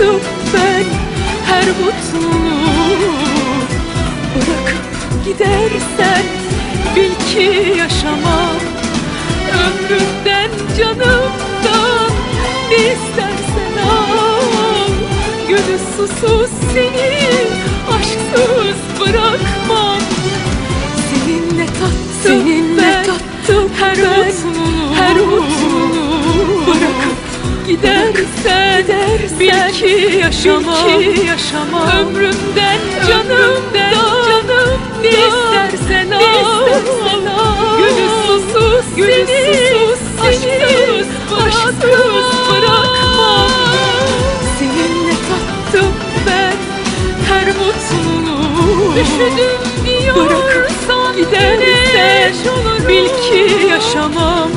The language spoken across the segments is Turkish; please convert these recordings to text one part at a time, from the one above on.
tattım ben her mutluluğu. Bırakıp gidersen bil ki yaşamam Ömrümden canımdan ne istersen al. Gönül susuz seni aşksız bırakmam bil ki yaşamam, yaşamam. Ömrümden canımdan, canım ne istersen al, Gönül susuz seni, aşksız, aşksız bırakmam. Seninle tattım ben her mutluluğu. Üşüdüm diyorsan gidersen bil ki yaşamam.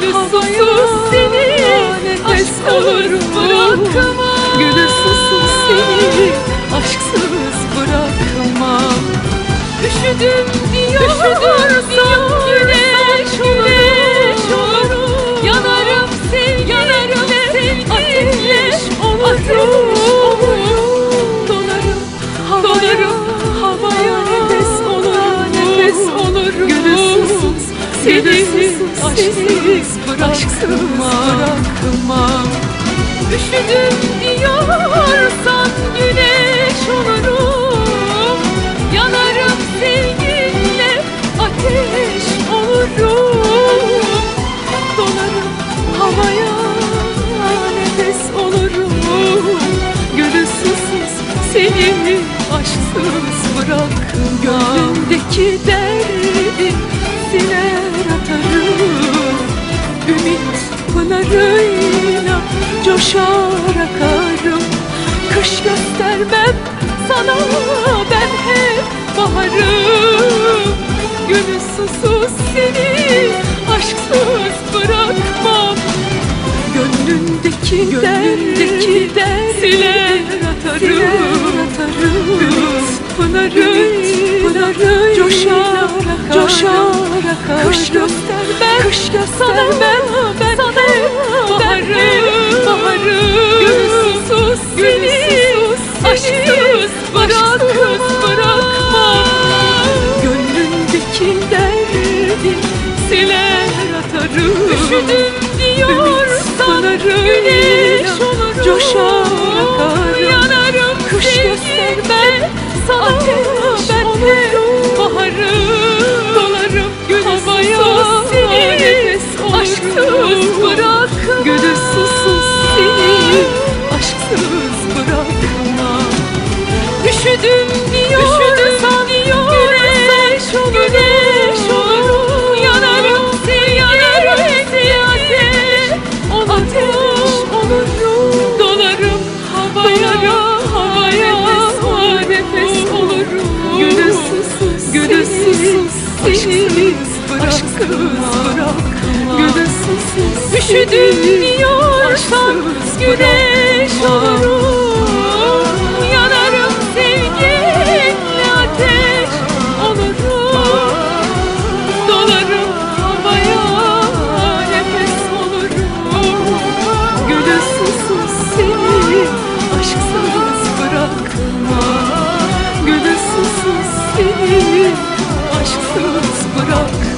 Gülü susuz seni. Aşk olur bırakmam. Gülü susuz seni. Aşksız bırakmam. Üşüdüm Gönülsüz seni aşksız bırakmam Üşüdüm diyorsan güneş olurum Yanarım sevginle ateş olurum Dolarım havaya nefes olurum Gönülsüzsüz seni aşksız bırakmam Gönlümdeki derdi siler Ümit pınarıyla coşar akarım. Kış göstermem sana ben hep baharım. Gönül susuz seni aşksız bırakmam. Gönlündeki, gönlündeki der siler atarım, atarım. Diyorsan güneş olurum. Coşar akarım. Yanarım kış göstermem sana ateş ben olurum. Gönülsüz seni bırakmam gönülsüz üşüdüm diyorsan güneş olurum. Yanarım sevginle ateş olurum. Dolarım havaya nefes olurum. Gönülsüz seni aşksız bırakma gönülsüz seni yalnız